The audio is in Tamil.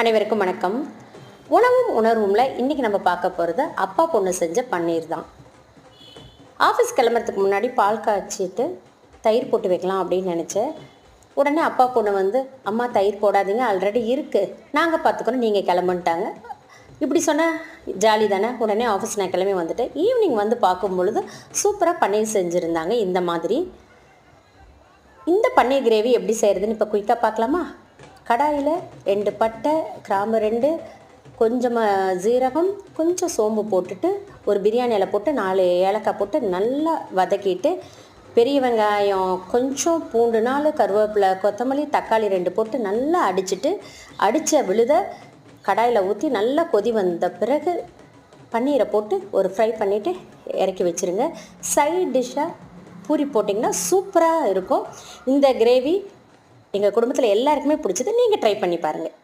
அனைவருக்கும் வணக்கம். உணவும் உணர்வும்ல இன்றைக்கி நம்ம பார்க்க போகிறது அப்பா பொண்ணு செஞ்ச பன்னீர் தான். ஆஃபீஸ் கிளம்புறதுக்கு முன்னாடி பால் காய்ச்சிட்டு தயிர் போட்டு வைக்கலாம் அப்படின்னு நினச்சேன். உடனே அப்பா பொண்ணு வந்து அம்மா தயிர் போடாதீங்க ஆல்ரெடி இருக்குது நாங்கள் பார்த்துக்கணும் நீங்கள் கிளம்புன்ட்டாங்க. இப்படி சொன்ன ஜாலி தானே? உடனே ஆஃபீஸ் நான் கிளம்பி வந்துட்டேன். ஈவினிங் வந்து பார்க்கும் பொழுது சூப்பராக பன்னீர் செஞ்சுருந்தாங்க இந்த மாதிரி. இந்த பன்னீர் கிரேவி எப்படி செய்கிறதுன்னு இப்போ குயிக்காக பார்க்கலாமா? கடாயில் ரெண்டு பட்டை கிராம்பு ரெண்டு கொஞ்சமாக ஜீரகம் கொஞ்சம் சோம்பு போட்டுட்டு ஒரு பிரியாணி இலை போட்டு நாலு ஏலக்காய் போட்டு நல்லா வதக்கிட்டு பெரிய வெங்காயம் கொஞ்சம் பூண்டு நாள் கருவேப்பிலை கொத்தமல்லி தக்காளி ரெண்டு போட்டு நல்லா அடிச்சுட்டு அடித்த விழுத கடாயில் ஊற்றி நல்லா கொதி வந்த பிறகு பன்னீரை போட்டு ஒரு ஃப்ரை பண்ணிவிட்டு இறக்கி வச்சுருங்க. சைட் டிஷ்ஷாக பூரி போட்டிங்கன்னா சூப்பராக இருக்கும். இந்த கிரேவி எங்கள் குடும்பத்தில் எல்லாருக்குமே பிடிச்சது நீங்கள் ட்ரை பண்ணி பாருங்கள்